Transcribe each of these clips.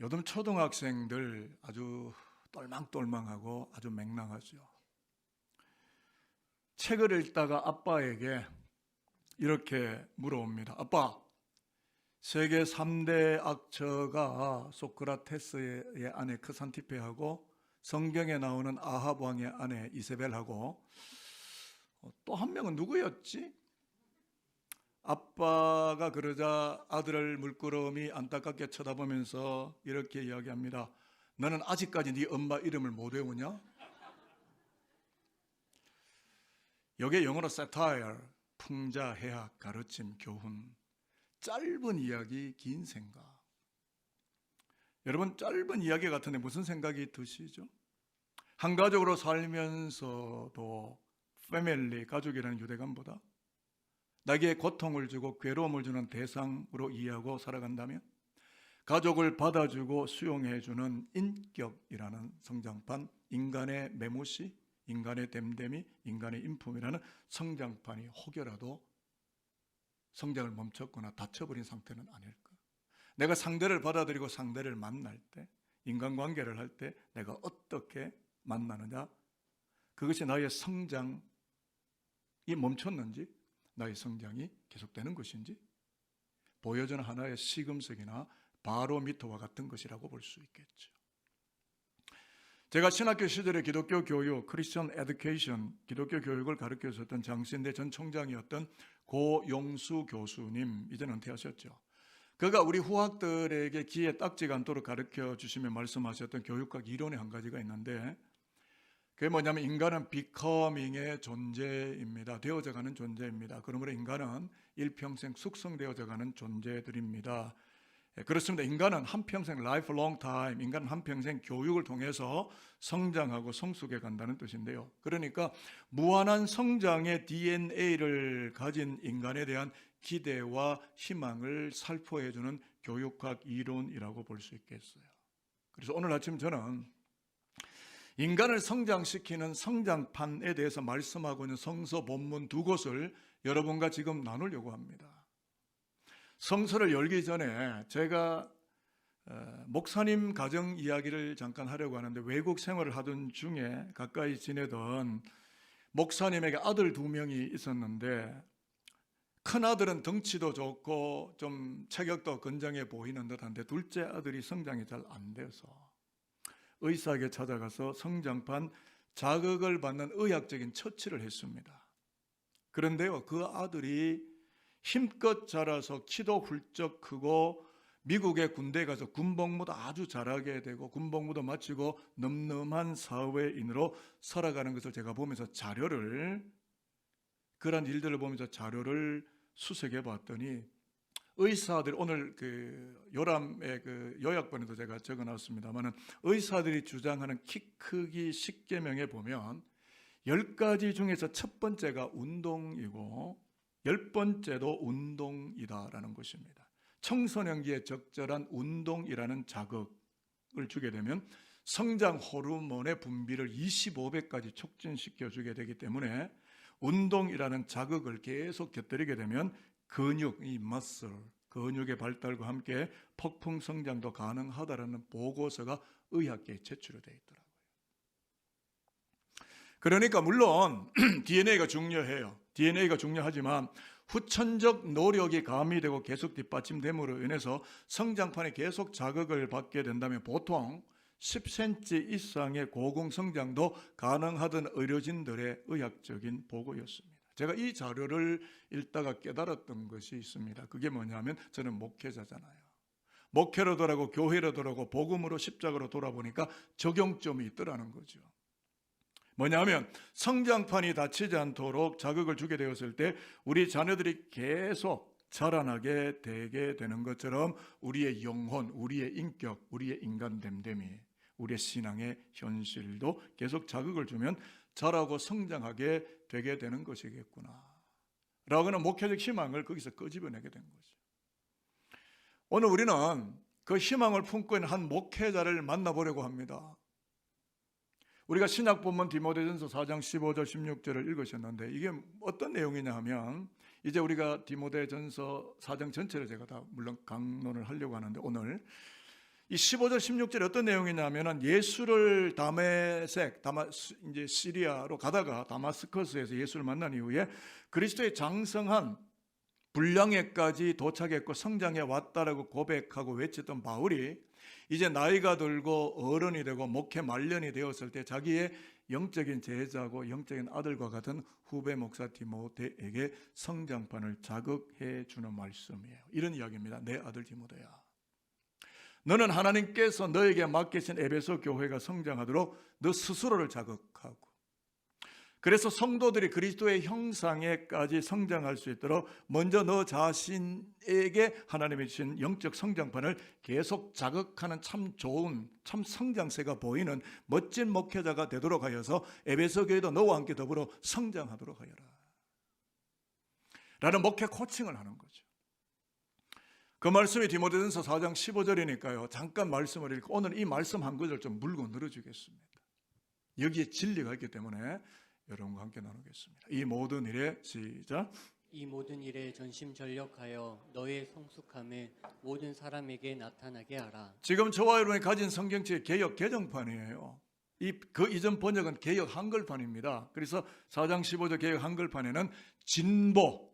요즘 초등학생들 아주 똘망똘망하고 아주 맹랑하죠. 책을 읽다가 아빠에게 이렇게 물어옵니다. 아빠, 세계 3대 악처가 소크라테스의 아내 크산티페하고 성경에 나오는 아합 왕의 아내 이세벨하고 또 한 명은 누구였지? 아빠가 그러자 아들을 물끄러미 안타깝게 쳐다보면서 이렇게 이야기합니다. 너는 아직까지 네 엄마 이름을 못 외우냐? 여기에 영어로 satire, 풍자, 해학, 가르침, 교훈. 짧은 이야기, 긴 생각. 여러분, 짧은 이야기 같은데 무슨 생각이 드시죠? 한 가족으로 살면서도 패밀리, 가족이라는 유대감보다 나에게 고통을 주고 괴로움을 주는 대상으로 이해하고 살아간다면 가족을 받아주고 수용해주는 인격이라는 성장판, 인간의 메모시, 인간의 댐댐이, 인간의 인품이라는 성장판이 혹여라도 성장을 멈췄거나 닫혀버린 상태는 아닐까. 내가 상대를 받아들이고 상대를 만날 때, 인간관계를 할 때 내가 어떻게 만나느냐, 그것이 나의 성장이 멈췄는지, 나의 성장이 계속되는 것인지, 보여주는 하나의 시금석이나 바로미터와 같은 것이라고 볼 수 있겠죠. 제가 신학교 시절에 기독교 교육, 크리스천 에듀케이션, 기독교 교육을 가르쳐 줬던 장신대 전 총장이었던 고용수 교수님, 이제는 은퇴하셨죠. 그가 우리 후학들에게 귀에 딱지가 않도록 가르쳐 주시며 말씀하셨던 교육학 이론의 한 가지가 있는데 그게 뭐냐면 인간은 비커밍의 존재입니다. 되어져가는 존재입니다. 그러므로 인간은 일평생 숙성되어져가는 존재들입니다. 예, 그렇습니다. 인간은 한평생 lifelong time, 인간은 한평생 교육을 통해서 성장하고 성숙해 간다는 뜻인데요. 그러니까 무한한 성장의 DNA를 가진 인간에 대한 기대와 희망을 살포해 주는 교육학 이론이라고 볼 수 있겠어요. 그래서 오늘 아침 저는 인간을 성장시키는 성장판에 대해서 말씀하고 있는 성서 본문 두 곳을 여러분과 지금 나누려고 합니다. 성서를 열기 전에 제가 어, 목사님 가정 이야기를 잠깐 하려고 하는데 외국 생활을 하던 중에 가까이 지내던 목사님에게 아들 두 명이 있었는데 큰 아들은 덩치도 좋고 좀 체격도 건장해 보이는 듯한데 둘째 아들이 성장이 잘 안 돼서 의사에게 찾아가서 성장판 자극을 받는 의학적인 처치를 했습니다. 그런데요, 그 아들이 힘껏 자라서 키도 훌쩍 크고 미국의 군대에 가서 군복무도 아주 잘하게 되고 군복무도 마치고 늠름한 사회인으로 살아가는 것을 제가 보면서 자료를 그런 일들을 보면서 자료를 수색해 봤더니 의사들 오늘 그 요람의 그 요약본에도 제가 적어놨습니다만은 의사들이 주장하는 키 크기 10계명에 보면 10가지 중에서 첫 번째가 운동이고 열 번째도 운동이다라는 것입니다. 청소년기에 적절한 운동이라는 자극을 주게 되면 성장 호르몬의 분비를 25배까지 촉진시켜 주게 되기 때문에 운동이라는 자극을 계속 곁들이게 되면 근육, 이 머슬, 근육의 발달과 함께 폭풍 성장도 가능하다라는 보고서가 의학계에 제출이 되어 있더라고요. 그러니까 물론 DNA가 중요해요. DNA가 중요하지만 후천적 노력이 가미되고 계속 뒷받침됨으로 인해서 성장판에 계속 자극을 받게 된다면 보통 10cm 이상의 고공 성장도 가능하던 의료진들의 의학적인 보고였습니다. 제가 이 자료를 읽다가 깨달았던 것이 있습니다. 그게 뭐냐면 저는 목회자잖아요. 목회로 돌아고 교회로 돌아고 복음으로 십자가로 돌아보니까 적용점이 있더라는 거죠. 뭐냐면 성장판이 닫히지 않도록 자극을 주게 되었을 때 우리 자녀들이 계속 자라나게 되게 되는 것처럼 우리의 영혼, 우리의 인격, 우리의 인간 됨됨이, 우리의 신앙의 현실도 계속 자극을 주면 자라고 성장하게 되게 되는 것이겠구나. 라고는 목회적 희망을 거기서 끄집어내게 된 거죠. 오늘 우리는 그 희망을 품고 있는 한 목회자를 만나보려고 합니다. 우리가 신약 본문 디모데전서 4장 15절 16절을 읽으셨는데 이게 어떤 내용이냐 하면 이제 우리가 디모데전서 4장 전체를 제가 다 물론 강론을 하려고 하는데 오늘 이 15절 16절에 어떤 내용이냐면은 예수를 다메섹 다마 이제 시리아로 가다가 다마스커스에서 예수를 만난 이후에 그리스도의 장성한 분량에까지 도착했고 성장해 왔다라고 고백하고 외쳤던 바울이 이제 나이가 들고 어른이 되고 목회 말년이 되었을 때 자기의 영적인 제자고 영적인 아들과 같은 후배 목사 디모데에게 성장판을 자극해 주는 말씀이에요. 이런 이야기입니다. 내 아들 디모데야. 너는 하나님께서 너에게 맡기신 에베소 교회가 성장하도록 너 스스로를 자극하고 그래서 성도들이 그리스도의 형상에까지 성장할 수 있도록 먼저 너 자신에게 하나님이 주신 영적 성장판을 계속 자극하는 참 좋은 참 성장세가 보이는 멋진 목회자가 되도록 하여서 에베소 교회도 너와 함께 더불어 성장하도록 하여라. 라는 목회 코칭을 하는 거죠. 그 말씀이 디모데전서 4장 15절이니까요. 잠깐 말씀을 읽고 오늘 이 말씀 한 구절 좀 물고 늘어주겠습니다. 여기에 진리가 있기 때문에 여러분과 함께 나누겠습니다. 이 모든 일에 시작. 이 모든 일에 전심 전력하여 너의 성숙함을 모든 사람에게 나타나게 하라. 지금 저와 여러분이 가진 성경책의 개혁 개정판이에요. 이 그 이전 번역은 개혁 한글판입니다. 그래서 4장 15절 개혁 한글판에는 진보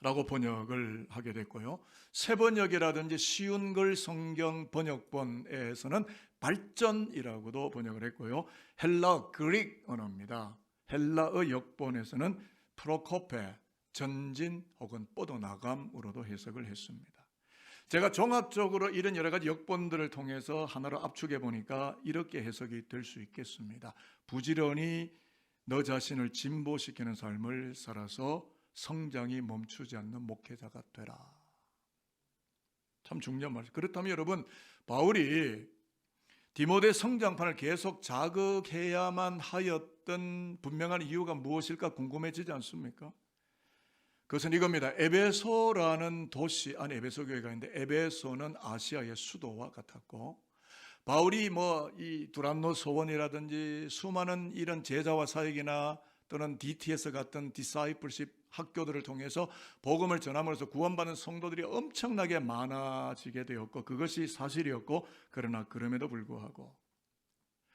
라고 번역을 하게 됐고요. 새 번역이라든지 쉬운 글 성경 번역본에서는 발전이라고도 번역을 했고요. 헬라 그릭 언어입니다. 헬라어 역본에서는 프로코페 전진 혹은 뻗어나감으로도 해석을 했습니다. 제가 종합적으로 이런 여러 가지 역본들을 통해서 하나로 압축해 보니까 이렇게 해석이 될 수 있겠습니다. 부지런히 너 자신을 진보시키는 삶을 살아서 성장이 멈추지 않는 목회자가 되라. 참 중요한 말씀. 그렇다면 여러분 바울이 디모데 성장판을 계속 자극해야만 하였던 분명한 이유가 무엇일까 궁금해지지 않습니까? 그것은 이겁니다. 에베소라는 도시 안에 에베소 교회가 있는데 에베소는 아시아의 수도와 같았고 바울이 뭐 이 두란노 소원이라든지 수많은 이런 제자와 사역이나 또는 DTS 같은 디사이플십 학교들을 통해서 복음을 전함으로써 구원받는 성도들이 엄청나게 많아지게 되었고 그것이 사실이었고 그러나 그럼에도 불구하고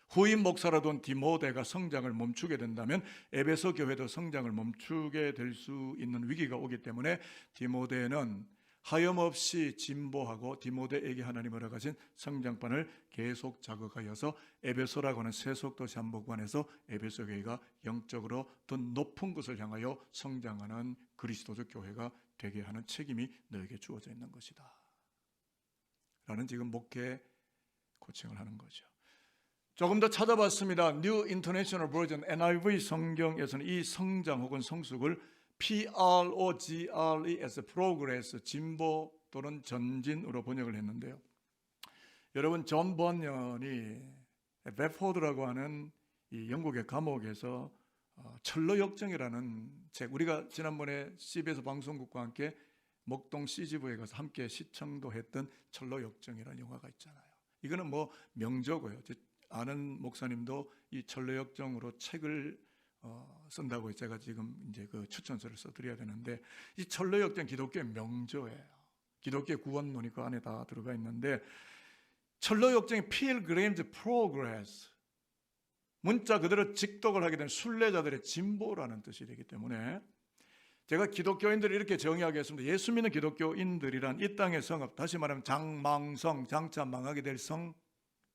후임 목사라도 온 디모데가 성장을 멈추게 된다면 에베소 교회도 성장을 멈추게 될 수 있는 위기가 오기 때문에 디모데는 하염없이 진보하고 디모데에게 하나님 허락하신 성장판을 계속 자극하여서 에베소라고 하는 세속도시 한복관에서 에베소 교회가 영적으로 더 높은 것을 향하여 성장하는 그리스도적 교회가 되게 하는 책임이 너에게 주어져 있는 것이다. 라는 지금 목회 코칭을 하는 거죠. 조금 더 찾아봤습니다. New International Version NIV 성경에서는 이 성장 혹은 성숙을 P-R-O-G-R-E-S Progress 진보 또는 전진으로 번역을 했는데요. 여러분 존 번연이 베포드라고 하는 이 영국의 감옥에서 어, 철로 역정이라는 책 우리가 지난번에 CBS 방송국과 함께 목동 CGV에 가서 함께 시청도 했던 철로 역정이라는 영화가 있잖아요. 이거는 뭐 명저고요. 제 아는 목사님도 이 철로 역정으로 책을 어, 쓴다고 제가 지금 이제 그 추천서를 써드려야 되는데 이 철로 역정 기독교의 명조예요. 기독교 구원론이 그 안에 다 들어가 있는데 철로 역정의 Pilgrim's Progress 문자 그대로 직독을 하게 된 순례자들의 진보라는 뜻이 되기 때문에 제가 기독교인들을 이렇게 정의하겠습니다. 예수 믿는 기독교인들이란 이 땅의 성읍, 다시 말하면 장망성, 장차 망하게 될 성,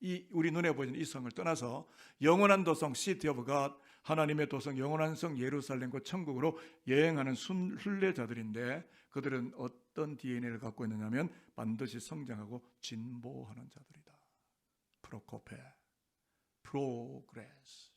이 우리 눈에 보이는 이 성을 떠나서 영원한 도성, 시티 오브 갓, 하나님의 도성, 영원한 성 예루살렘과 천국으로 여행하는 순 순례자들인데 그들은 어떤 DNA를 갖고 있느냐면 반드시 성장하고 진보하는 자들이다. 프로코페, 프로그레스.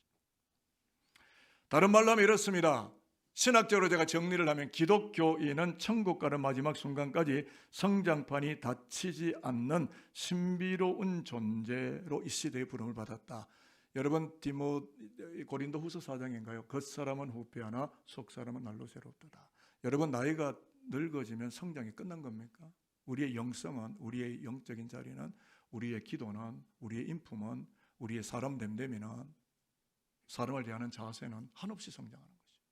다른 말로 하면 이렇습니다. 신학적으로 제가 정리를 하면 기독교인은 천국 가는 마지막 순간까지 성장판이 닫히지 않는 신비로운 존재로 이 시대의 부름을 받았다. 여러분 디모 고린도 후서 4장인가요? 겉사람은 후패하나 속사람은 날로 새롭다. 여러분 나이가 늙어지면 성장이 끝난 겁니까? 우리의 영성은 우리의 영적인 자리는 우리의 기도는 우리의 인품은 우리의 사람 됨됨이는 사람을 대하는 자세는 한없이 성장하는 거죠.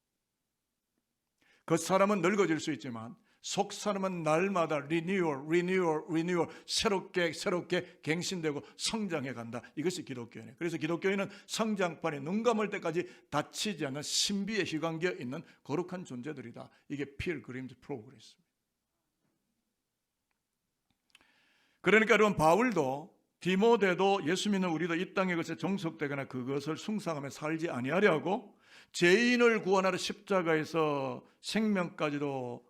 그 사람은 늙어질 수 있지만 속 사람은 날마다 리뉴얼, 리뉴얼, 리뉴얼 새롭게 새롭게 갱신되고 성장해 간다. 이것이 기독교인이에요. 그래서 기독교인은 성장판에 눈 감을 때까지 다치지 않는 신비에 희광되어 있는 거룩한 존재들이다. 이게 필 그림즈 프로그레스입니다. 그러니까 여러분 바울도 디모데도 예수 믿는 우리도 이 땅의 것에 종속되거나 그것을 숭상하며 살지 아니하려고 죄인을 구원하러 십자가에서 생명까지도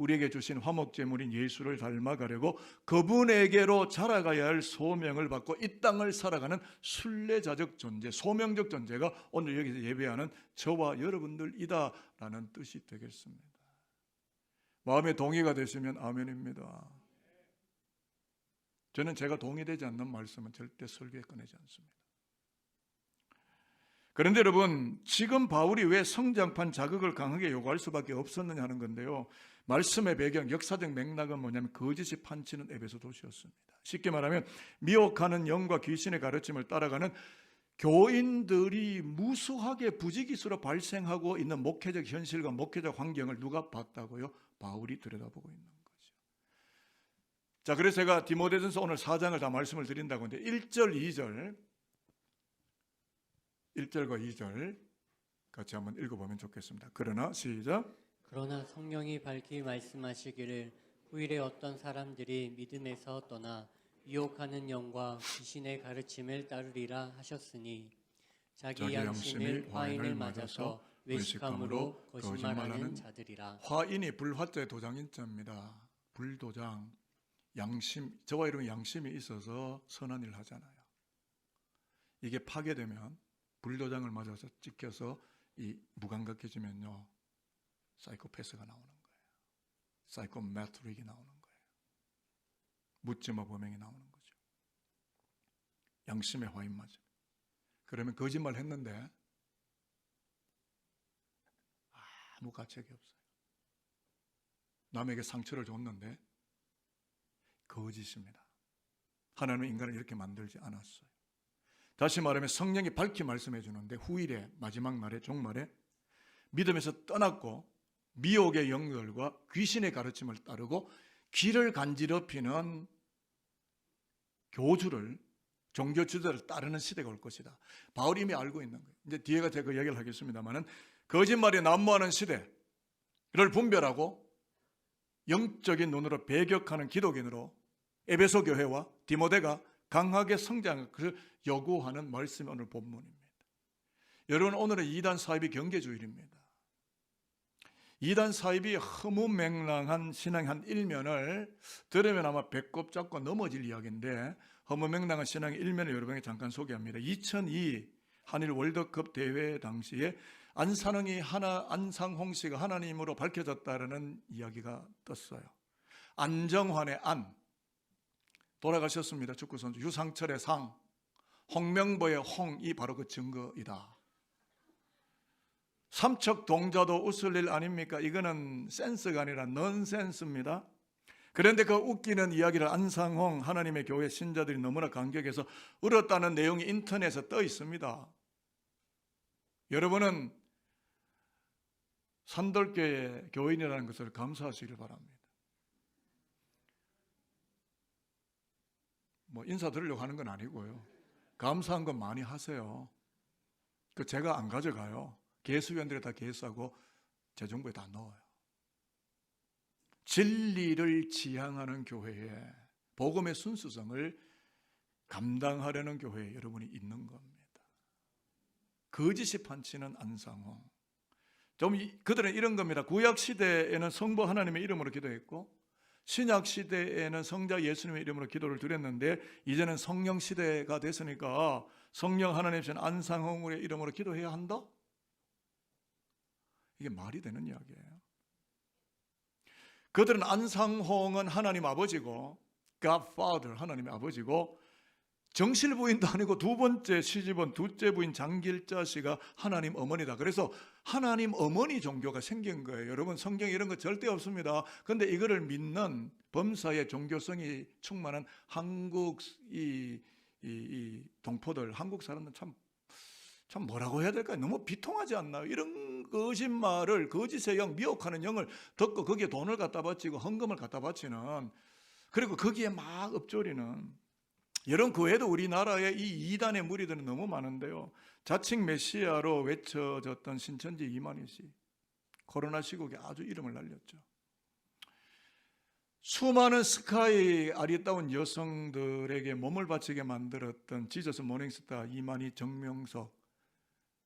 우리에게 주신 화목제물인 예수를 닮아가려고 그분에게로 자라가야 할 소명을 받고 이 땅을 살아가는 순례자적 존재, 소명적 존재가 오늘 여기서 예배하는 저와 여러분들이다라는 뜻이 되겠습니다. 마음에 동의가 되시면 아멘입니다. 저는 제가 동의되지 않는 말씀은 절대 설교에 꺼내지 않습니다. 그런데 여러분, 지금 바울이 왜 성장판 자극을 강하게 요구할 수밖에 없었느냐 하는 건데요. 말씀의 배경, 역사적 맥락은 뭐냐면 거짓이 판치는 에베소 도시였습니다. 쉽게 말하면 미혹하는 영과 귀신의 가르침을 따라가는 교인들이 무수하게 부지기수로 발생하고 있는 목회적 현실과 목회적 환경을 누가 봤다고요? 바울이 들여다보고 있는 거죠. 자, 그래서 제가 디모데전서 오늘 4장을 다 말씀을 드린다고 하는데 1절, 2절 1절과 2절 같이 한번 읽어보면 좋겠습니다. 그러나 시작 그러나 성령이 밝히 말씀하시기를 후일에 어떤 사람들이 믿음에서 떠나 유혹하는 영과 귀신의 가르침을 따르리라 하셨으니 자기, 자기 양심을 화인을 맞아서 외식함으로 거짓말하는 자들이라 화인이 불화자의 도장인자입니다. 불도장 양심 저와 여러분 양심이 있어서 선한 일을 하잖아요. 이게 파괴되면 불도장을 맞아서 찍혀서 이 무감각해지면요 사이코패스가 나오는 거예요. 사이코메트릭이 나오는 거예요. 묻지마 범행이 나오는 거죠. 양심의 화인 맞아. 그러면 거짓말 했는데 아무 가책이 없어요. 남에게 상처를 줬는데 거짓입니다. 하나님은 인간을 이렇게 만들지 않았어요. 다시 말하면 성령이 밝히 말씀해 주는데 후일에 마지막 날에 종말에 믿음에서 떠났고 미혹의 영들과 귀신의 가르침을 따르고 귀를 간지럽히는 교주를 종교 지도를 따르는 시대가 올 것이다. 바울이 이미 알고 있는 거예요. 이제 뒤에가 제가 그 얘기를 하겠습니다만은 거짓말이 난무하는 시대를 분별하고 영적인 눈으로 배격하는 기독인으로 에베소 교회와 디모데가 강하게 성장을 요구하는 말씀이 오늘 본문입니다. 여러분 오늘은 이단 사입이 경계주일입니다. 이단 사입이 허무맹랑한 신앙의 한 일면을 들으면 아마 배꼽 잡고 넘어질 이야기인데 허무맹랑한 신앙의 일면을 여러분에게 잠깐 소개합니다. 2002 한일 월드컵 대회 당시에 안산홍이 하나 안상홍 씨가 하나님으로 밝혀졌다라는 이야기가 떴어요. 안정환의 안 돌아가셨습니다. 축구 선수 유상철의 상 홍명보의 홍이 바로 그 증거이다. 삼척 동자도 웃을 일 아닙니까? 이거는 센스가 아니라 넌센스입니다. 그런데 그 웃기는 이야기를 안상홍 하나님의 교회 신자들이 너무나 감격해서 울었다는 내용이 인터넷에 떠 있습니다. 여러분은 산돌교의 교인이라는 것을 감사하시길 바랍니다. 뭐 인사 드리려고 하는 건 아니고요. 감사한 건 많이 하세요. 그 제가 안 가져가요. 개수위원들이 다 개수하고 재정부에 다 넣어요. 진리를 지향하는 교회에 복음의 순수성을 감당하려는 교회에 여러분이 있는 겁니다. 거짓이 판치는 안상홍. 좀 이- 그들은 이런 겁니다. 구약 시대에는 성부 하나님의 이름으로 기도했고 신약 시대에는 성자 예수님의 이름으로 기도를 드렸는데 이제는 성령 시대가 됐으니까 성령 하나님신 안상홍의 이름으로 기도해야 한다? 이게 말이 되는 이야기예요. 그들은 안상홍은 하나님 아버지고 God Father 하나님의 아버지고 정실 부인도 아니고 두 번째 시집은 둘째 부인 장길자 씨가 하나님 어머니다. 그래서 하나님 어머니 종교가 생긴 거예요. 여러분 성경에 이런 거 절대 없습니다. 근데 이거를 믿는 범사의 종교성이 충만한 한국 이, 이, 이 동포들, 한국 사람들 참 참 뭐라고 해야 될까요? 너무 비통하지 않나요? 이런 거짓말을 거짓의 영, 미혹하는 영을 듣고 거기에 돈을 갖다 바치고 헌금을 갖다 바치는 그리고 거기에 막 읊조리는 여러분 그 외에도 우리나라에 이 이단의 무리들은 너무 많은데요. 자칭 메시아로 외쳐졌던 신천지 이만희 씨 코로나 시국에 아주 이름을 날렸죠. 수많은 스카이 아리따운 여성들에게 몸을 바치게 만들었던 지저스 모닝스타 이만희 정명석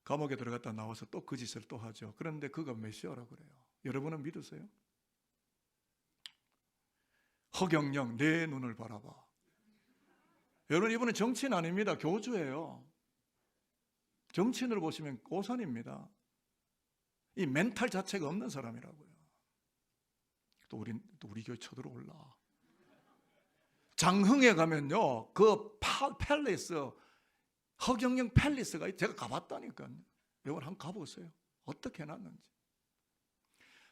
감옥에 들어갔다 나와서 또 그 짓을 또 하죠. 그런데 그가 메시아라 그래요. 여러분은 믿으세요? 허경영 내 눈을 바라봐. 여러분 이분은 정치인 아닙니다. 교주예요. 정치인으로 보시면 고산입니다. 이 멘탈 자체가 없는 사람이라고요. 또 우리 또 우리 교회 쳐들어올라. 장흥에 가면요, 그 파, 팰리스 허경영 팰리스가 제가 가봤다니까요. 여러분 한번 가보세요. 어떻게 해놨는지.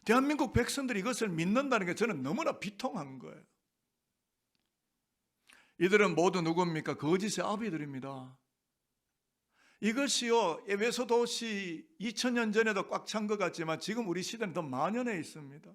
대한민국 백성들이 이것을 믿는다는 게 저는 너무나 비통한 거예요. 이들은 모두 누굽니까? 거짓의 아비들입니다. 이것이요, 에베소 도시 2000년 전에도 꽉 찬 것 같지만 지금 우리 시대는 더 만연해 있습니다.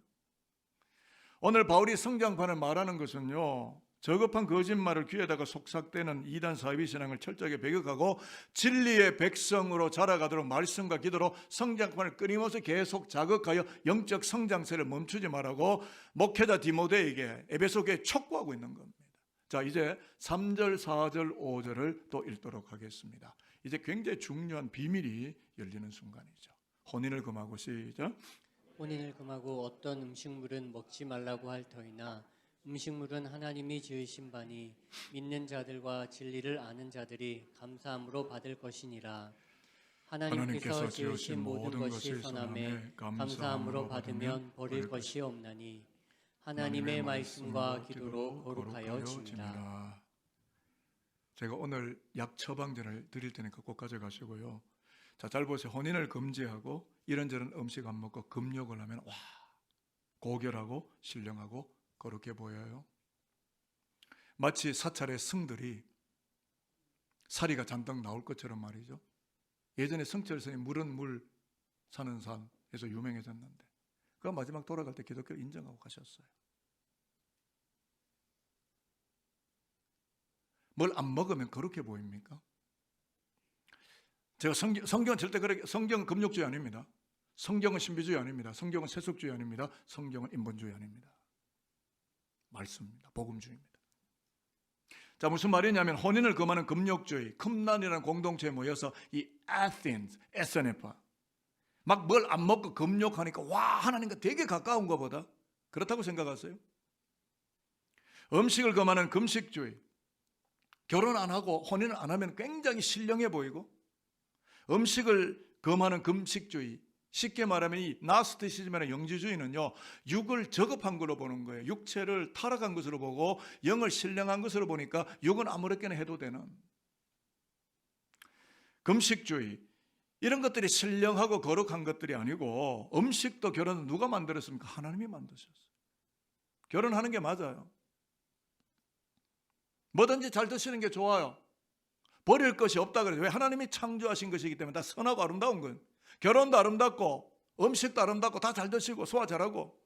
오늘 바울이 성장판을 말하는 것은요, 저급한 거짓말을 귀에다가 속삭대는 이단 사이비 신앙을 철저하게 배격하고 진리의 백성으로 자라가도록 말씀과 기도로 성장판을 끊임없이 계속 자극하여 영적 성장세를 멈추지 말라고 목회자 디모데에게 에베소교에 촉구하고 있는 겁니다. 자, 이제 3절, 4절, 5절을 또 읽도록 하겠습니다. 이제 굉장히 중요한 비밀이 열리는 순간이죠. 혼인을 금하고 시작. 혼인을 금하고 어떤 음식물은 먹지 말라고 할 터이나 음식물은 하나님이 지으신 바니 믿는 자들과 진리를 아는 자들이 감사함으로 받을 것이니라. 하나님께서 지으신 모든 것이 선함에 감사함으로 받으면 버릴 것이 없나니 하나님의 말씀과 기도로 거룩하여 지니라. 제가 오늘 약 처방전을 드릴 테니까 꼭 가져가시고요. 자, 잘 보세요. 혼인을 금지하고 이런저런 음식 안 먹고 금욕을 하면 와 고결하고 신령하고 거룩해 보여요. 마치 사찰의 승들이 사리가 잔뜩 나올 것처럼 말이죠. 예전에 성철선이 물은 물 사는 산에서 유명해졌는데 그 마지막 돌아갈 때 기독교를 인정하고 가셨어요. 뭘 안 먹으면 거룩해 보입니까? 제가 성경, 성경은 절대 그렇게 성경은 금욕주의 아닙니다. 성경은 신비주의 아닙니다. 성경은 세속주의 아닙니다. 성경은 인본주의 아닙니다. 말씀입니다. 복음주의입니다. 자 무슨 말이냐면 혼인을 금하는 금욕주의, 쿰란이라는 공동체에 모여서 이 Athens, 에스네파 막 뭘 안 먹고 금욕하니까 와 하나님과 되게 가까운 것보다 그렇다고 생각하세요? 음식을 금하는 금식주의, 결혼 안 하고 혼인을 안 하면 굉장히 신령해 보이고 음식을 금하는 금식주의 쉽게 말하면 이 나스티시즘이나 영지주의는요 육을 저급한 걸로 보는 거예요. 육체를 타락한 것으로 보고 영을 신령한 것으로 보니까 육은 아무렇게나 해도 되는. 금식주의 이런 것들이 신령하고 거룩한 것들이 아니고 음식도 결혼은 누가 만들었습니까? 하나님이 만드셨어요. 결혼하는 게 맞아요 뭐든지 잘 드시는 게 좋아요. 버릴 것이 없다 그래요. 왜 하나님이 창조하신 것이기 때문에 다 선하고 아름다운 건. 결혼도 아름답고 음식도 아름답고 다 잘 드시고 소화 잘하고.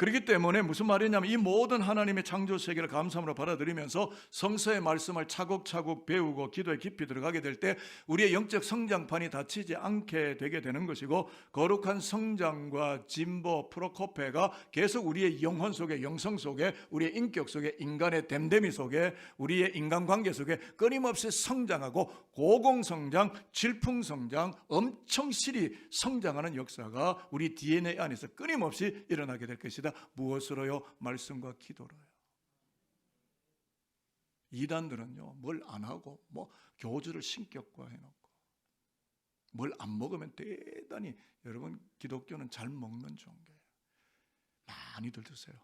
그렇기 때문에 무슨 말이냐면 이 모든 하나님의 창조 세계를 감사함으로 받아들이면서 성서의 말씀을 차곡차곡 배우고 기도에 깊이 들어가게 될 때 우리의 영적 성장판이 닫히지 않게 되게 되는 것이고 거룩한 성장과 진보 프로코페가 계속 우리의 영혼 속에 영성 속에 우리의 인격 속에 인간의 댐댐이 속에 우리의 인간관계 속에 끊임없이 성장하고 고공성장, 질풍성장, 엄청 실히 성장하는 역사가 우리 DNA 안에서 끊임없이 일어나게 될 것이다. 무엇으로요? 말씀과 기도로요. 이단들은요, 뭘 안 하고, 뭐, 교주를 신격화 해놓고, 뭘 안 먹으면 대단히, 여러분, 기독교는 잘 먹는 종교예요. 많이들 드세요.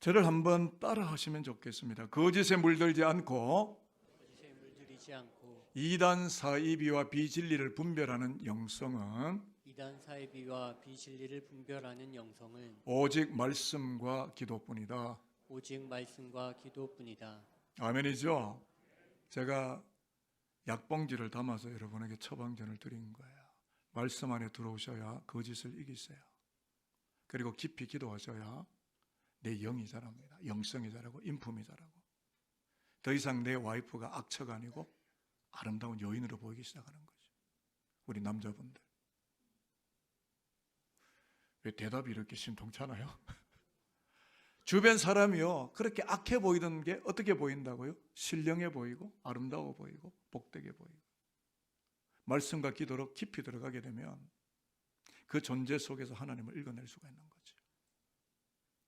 저를 한번 따라 하시면 좋겠습니다. 거짓에 물들지 않고, 거짓에 물들이지 않고 이단 사이비와 비진리를 분별하는 영성은 이단 사이비와 비진리를 분별하는 영성은 오직 말씀과 기도뿐이다. 오직 말씀과 기도뿐이다. 아멘이죠. 제가 약봉지를 담아서 여러분에게 처방전을 드린 거예요. 말씀 안에 들어오셔야 거짓을 이기세요. 그리고 깊이 기도하셔야 내 영이 자랍니다. 영성이 자라고 인품이 자라고. 더 이상 내 와이프가 악처가 아니고 아름다운 여인으로 보이기 시작하는 거죠. 우리 남자분들. 왜 대답이 이렇게 신통찮아요? 주변 사람이요 그렇게 악해 보이던 게 어떻게 보인다고요? 신령해 보이고 아름다워 보이고 복되게 보이고 말씀과 기도로 깊이 들어가게 되면 그 존재 속에서 하나님을 읽어낼 수가 있는 거죠.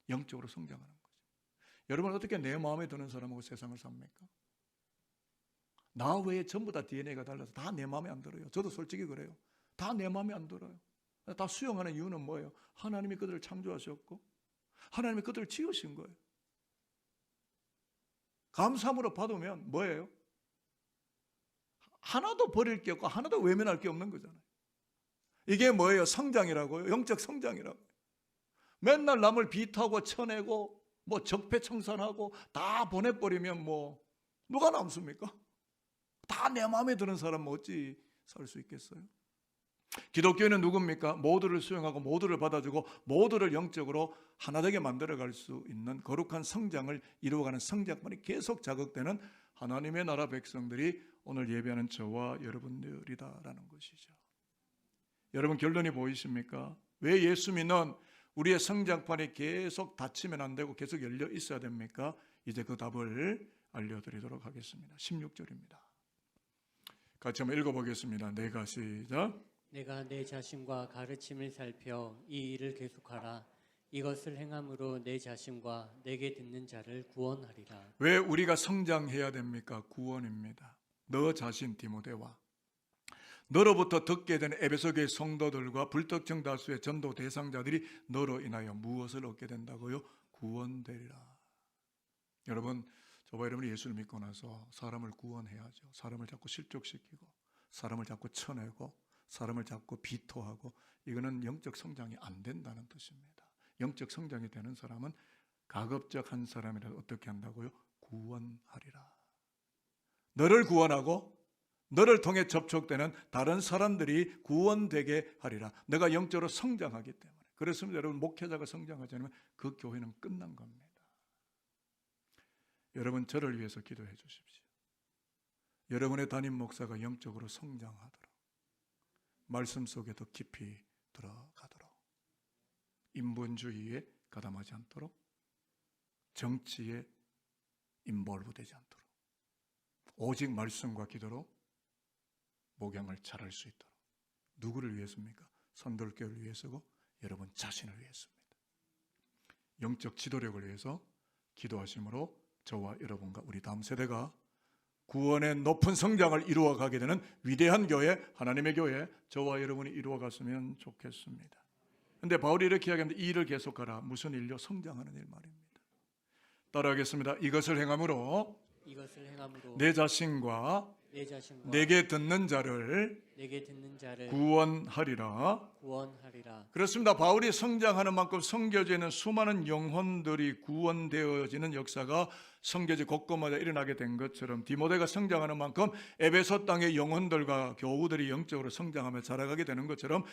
영적으로 성장하는 거죠. 여러분 어떻게 내 마음에 드는 사람하고 세상을 삽니까? 나 외에 전부 다 DNA가 달라서 다 내 마음에 안 들어요. 저도 솔직히 그래요. 다 내 마음에 안 들어요. 다 수용하는 이유는 뭐예요? 하나님이 그들을 창조하셨고 하나님이 그들을 지으신 거예요. 감사함으로 받으면 뭐예요? 하나도 버릴 게 없고 하나도 외면할 게 없는 거잖아요. 이게 뭐예요? 성장이라고요. 영적 성장이라고. 맨날 남을 비타고 쳐내고 뭐 적폐청산하고 다 보내버리면 뭐 누가 남습니까? 다 내 마음에 드는 사람 어찌 살 수 있겠어요? 기독교는 누굽니까? 모두를 수용하고 모두를 받아주고 모두를 영적으로 하나되게 만들어갈 수 있는 거룩한 성장을 이루어가는 성장만이 계속 자극되는 하나님의 나라 백성들이 오늘 예배하는 저와 여러분들이다라는 것이죠. 여러분 결론이 보이십니까? 왜 예수 믿는 우리의 성장판이 계속 닫히면 안 되고 계속 열려 있어야 됩니까? 이제 그 답을 알려드리도록 하겠습니다. 16절입니다. 같이 한번 읽어보겠습니다. 내가 시작. 내가 내 자신과 가르침을 살펴 이 일을 계속하라. 이것을 행함으로 내 자신과 내게 듣는 자를 구원하리라. 왜 우리가 성장해야 됩니까? 구원입니다. 너 자신 디모데와 너로부터 듣게 된 에베소교의 성도들과 불특정 다수의 전도 대상자들이 너로 인하여 무엇을 얻게 된다고요? 구원되리라. 여러분, 저와 여러분이 예수를 믿고 나서 사람을 구원해야죠. 사람을 자꾸 실족시키고 사람을 자꾸 쳐내고 사람을 자꾸 비토하고 이거는 영적 성장이 안 된다는 뜻입니다. 영적 성장이 되는 사람은 가급적 한 사람이라도 어떻게 한다고요? 구원하리라. 너를 구원하고 너를 통해 접촉되는 다른 사람들이 구원되게 하리라. 내가 영적으로 성장하기 때문에. 그렇습니다. 여러분 목회자가 성장하지 않으면 그 교회는 끝난 겁니다. 여러분 저를 위해서 기도해 주십시오. 여러분의 담임 목사가 영적으로 성장하도록 말씀 속에 더 깊이 들어가도록 인본주의에 가담하지 않도록 정치에 인볼브 되지 않도록 오직 말씀과 기도로 목양을 잘할 수 있도록 누구를 위해서입니까? 선돌교를 위해서고 여러분 자신을 위해서입니다. 영적 지도력을 위해서 기도하심으로 저와 여러분과 우리 다음 세대가 구원의 높은 성장을 이루어 가게 되는 위대한 교회, 하나님의 교회, 저와 여러분이 이루어 갔으면 좋겠습니다. 근데 바울이 이렇게 이야기하는데 이 일을 계속하라. 무슨 일요? 성장하는 일 말입니다. 따라하겠습니다. 이것을 행함으로 이것을 행함으로 내 자신과 내 자신과 내게 듣는 자를 내게 듣는 자를 구원하리라. 구원하리라. 그렇습니다. 바울이 성장하는 만큼 성교제는 수많은 영혼들이 구원되어지는 역사가 성교제 곳곳마다 일어나게 된 것처럼 디모데가 성장하는 만큼 에베소 땅의 영혼들과 교우들이 영적으로 성장하며 자라가게 되는 것처럼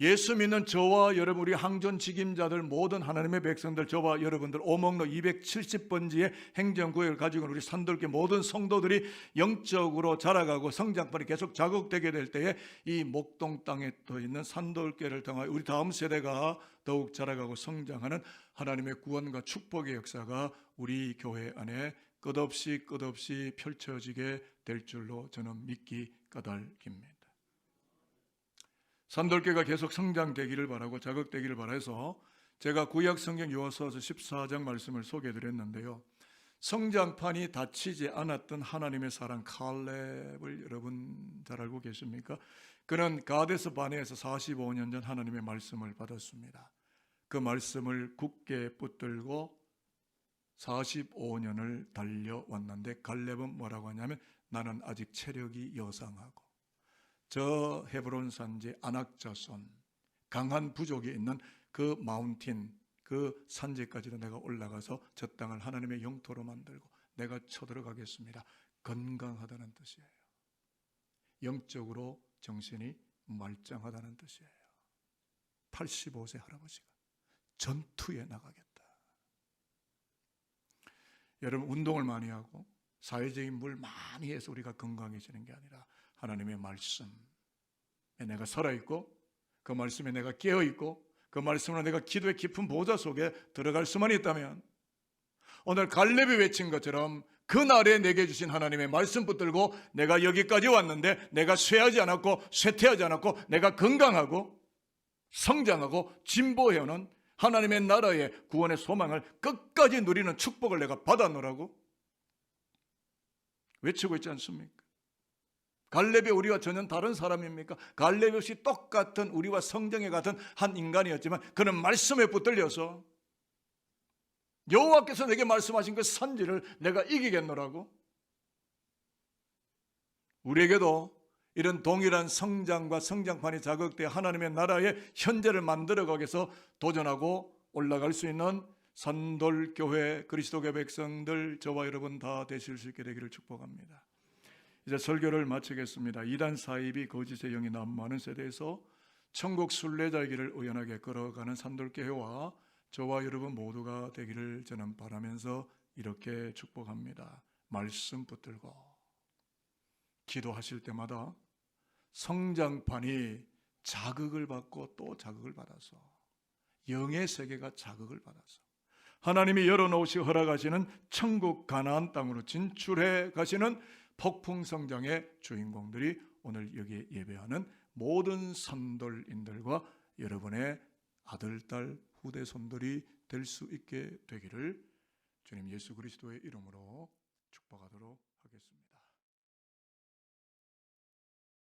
예수 믿는 저와 여러분 우리 항존 직임자들 모든 하나님의 백성들 저와 여러분들 오목로 270번지의 행정구역을 가지고 우리 산돌교 모든 성도들이 영적으로 자라가고 성장판이 계속 자극되게 될 때에 이 목동 땅에 떠 있는 산돌교를 통하여 우리 다음 세대가 더욱 자라가고 성장하는 하나님의 구원과 축복의 역사가 우리 교회 안에 끝없이 끝없이 펼쳐지게 될 줄로 저는 믿기 까닭입니다. 산돌교가 계속 성장되기를 바라고 자극되기를 바라서 제가 구약 성경 요한서서 14장 말씀을 소개해 드렸는데요. 성장판이 닫히지 않았던 하나님의 사랑 칼렙을 여러분 잘 알고 계십니까? 그는 가데스 바네에서 45년 전 하나님의 말씀을 받았습니다. 그 말씀을 굳게 붙들고 45년을 달려왔는데 갈렙은 뭐라고 하냐면 나는 아직 체력이 여상하고 저 헤브론 산지 안악자손 강한 부족이 있는 그 마운틴 그 산지까지도 내가 올라가서 저 땅을 하나님의 영토로 만들고 내가 쳐들어가겠습니다. 건강하다는 뜻이에요. 영적으로 정신이 말짱하다는 뜻이에요. 85세 할아버지가 전투에 나가겠다. 여러분 운동을 많이 하고 사회적인 물 많이 해서 우리가 건강해지는 게 아니라 하나님의 말씀에 내가 살아 있고 그 말씀에 내가 깨어 있고 그 말씀으로 내가 기도의 깊은 보좌 속에 들어갈 수만 있다면 오늘 갈렙이 외친 것처럼 그날에 내게 주신 하나님의 말씀 붙들고 내가 여기까지 왔는데 내가 쇠하지 않았고 쇠퇴하지 않았고 내가 건강하고 성장하고 진보해오는 하나님의 나라의 구원의 소망을 끝까지 누리는 축복을 내가 받아놓으라고 외치고 있지 않습니까? 갈렙이 우리와 전혀 다른 사람입니까? 갈렙 역시 똑같은 우리와 성정에 같은 한 인간이었지만 그는 말씀에 붙들려서 여호와께서 내게 말씀하신 그 선지를 내가 이기겠노라고 우리에게도 이런 동일한 성장과 성장판이 자극되어 하나님의 나라의 현재를 만들어가기 위해서 도전하고 올라갈 수 있는 선돌교회 그리스도교 백성들 저와 여러분 다 되실 수 있게 되기를 축복합니다. 이제 설교를 마치겠습니다. 이단 사입이 거짓의 영이 난무하는 세대에서 천국 순례자의 길을 의연하게 걸어가는 산돌교회와 저와 여러분 모두가 되기를 저는 바라면서 이렇게 축복합니다. 말씀 붙들고 기도하실 때마다 성장판이 자극을 받고 또 자극을 받아서 영의 세계가 자극을 받아서 하나님이 열어놓으시 허락하시는 천국 가나안 땅으로 진출해 가시는 폭풍 성장의 주인공들이 오늘 여기 예배하는 모든 산돌인들과 여러분의 아들, 딸, 후대 손들이 될 수 있게 되기를 주님 예수 그리스도의 이름으로 축복하도록.